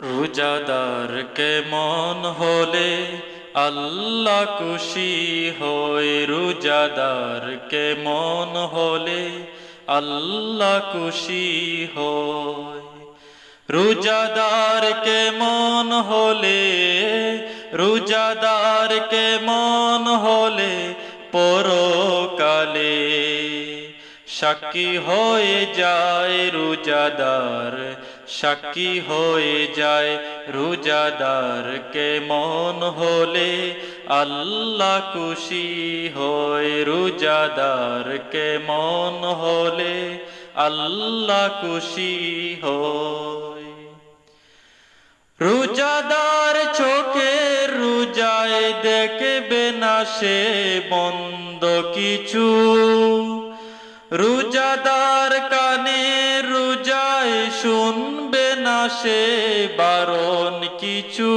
রোজাদার কেমন হলে আল্লাহ খুশি হয় রোজাদার কেমন হলে আল্লাহ খুশি হয় রোজাদার কেমন হলে, রোজাদার কেমন হলে পরকালে সাক্ষী হয়ে যায় রোজাদার সাক্ষী হয়ে যায় রোজাদার কেমন হলে। আল্লাহ খুশি হয় রোজাদার কেমন হলে। আল্লাহ খুশি হয় রোজাদার চোখের রোজায় দেখবে না সে বন্ধ কিছু। রোজাদার কানে রোজায় শুনবে না সে বারণ কিছু।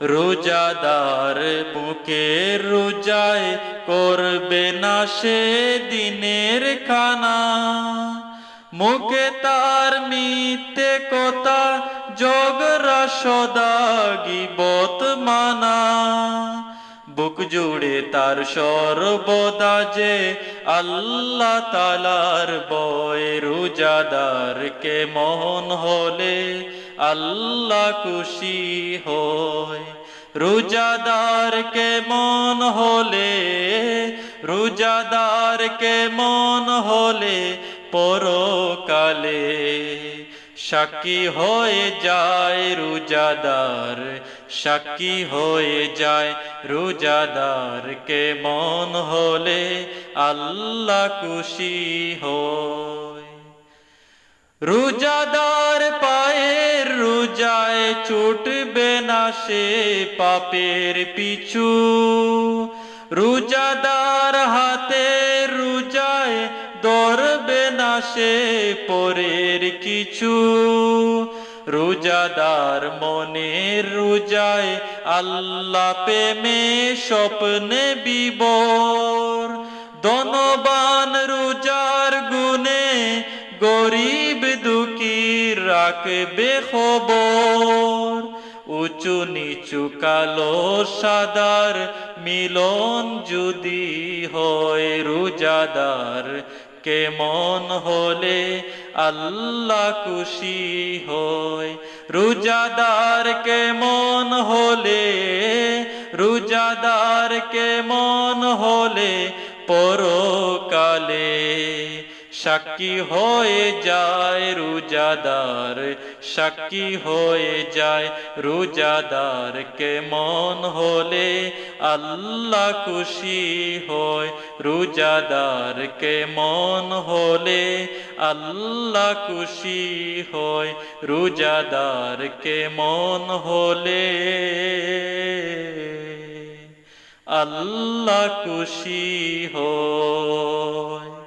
রোজাদার মুখের রোজায় করবে না সে দিনের খানা। মুখে তার মিথ্যে কথা, জগরা সদা গিবত মানা। বুক জুড়ে তার সর্বদা যে আল্লাহ তালার বয় রোজাদার কে মন হলে আল্লাহ খুশি হয়। রোজাদার কে মন হলে রোজাদার কে মন হলে পরকালে সাক্ষী হয়ে যায় রোজাদার, সাক্ষী হয়ে যায় রোজাদার। কে মন হলে আল্লাহ খুশি হয়। রোজাদার পায়ের রোজায় ছুটবে না সে পাপের পিছু। রোজাদার হাতে ধরবে না সে পরের কিছু। রোজাদার মনের রোজায় আল্লাহ প্রেমে স্বপ্নে বিবর। ধনবান রোজার গুনে গরিব দুঃখী রাখবে খবর। উঁচু নিচু কালো সাদার মিলন যদি হয় রোজাদার কেমন হলে আল্লাহ খুশি হয় রোজাদার কেমন হলে রোজাদার কেমন হলে পরকালে সাক্ষী হয়ে যায় রোজাদার, সাক্ষী হয়ে যায় রোজাদার। কেমন হলে আল্লাহ খুশি হয় রোজাদার। কেমন হলে আল্লাহ খুশি হয় রোজাদার। কেমন হলে আল্লাহ খুশি হয়।